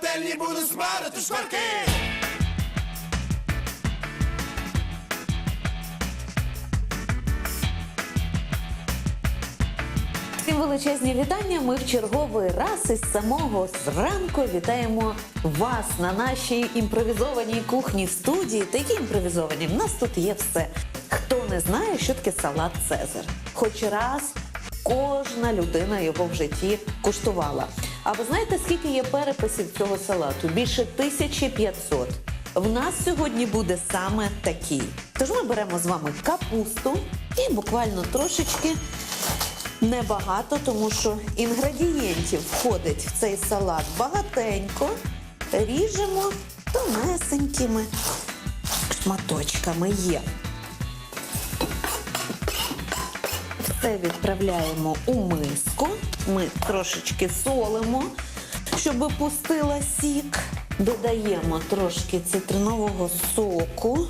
пательні буду смарити шкварки. Всім величезні вітання. Ми в черговий раз із самого зранку вітаємо вас на нашій імпровізованій кухні студії. Такі імпровізовані. В нас тут є все. Хто не знає, що таке салат Цезар? Хоч раз кожна людина його в житті куштувала. А ви знаєте, скільки є переписів цього салату? Більше 1500. В нас сьогодні буде саме такий. Тож ми беремо з вами капусту і буквально трошечки Небагато, тому що інгредієнтів входить в цей салат багатенько. Ріжемо тонесенькими шматочками є. Все відправляємо у миску. Ми трошечки солимо, щоб пустила сік. Додаємо трошки цитринового соку.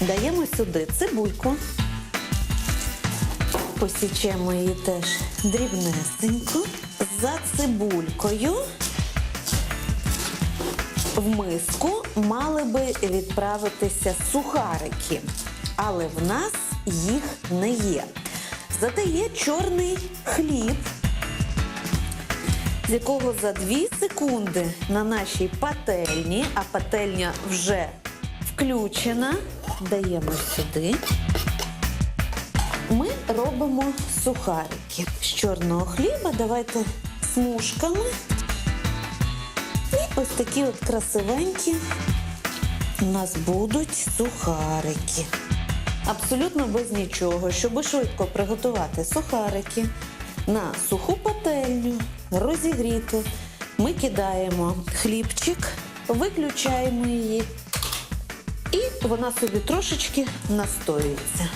Даємо сюди цибульку. Посічемо її теж дрібнесенько. За цибулькою в миску мали би відправитися сухарики, але в нас їх не є. Зате є чорний хліб, з якого за 2 секунди на нашій пательні, а пательня вже включена, даємо сюди. Ми робимо сухарики з чорного хліба. Давайте смужками. Ось такі от красивенькі у нас будуть сухарики. Абсолютно без нічого, щоб швидко приготувати сухарики на суху пательню, розігріту. Ми кидаємо хлібчик, виключаємо її і вона собі трошечки настоюється.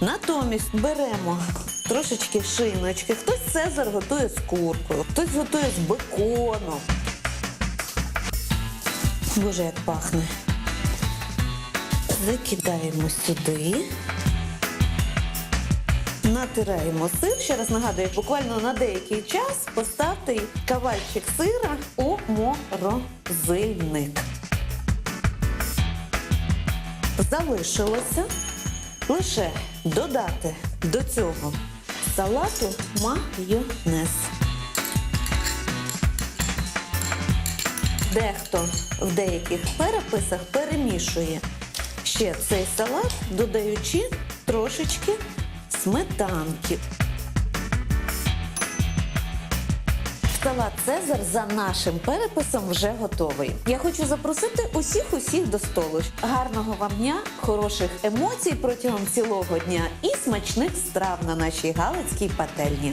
Натомість беремо трошечки шиночки. Хтось цезар готує з куркою, хтось готує з беконом. Боже, як пахне. Закидаємо сюди. Натираємо сир. Ще раз нагадую, буквально на деякий час поставте кавальчик сира у морозильник. Залишилося лише додати до цього салату майонез. Дехто в деяких переписах перемішує ще цей салат, додаючи трошечки сметанки. Салат Цезар за нашим переписом вже готовий. Я хочу запросити усіх усіх до столу. Гарного вам дня, хороших емоцій протягом цілого дня і смачних страв на нашій галицькій пательні.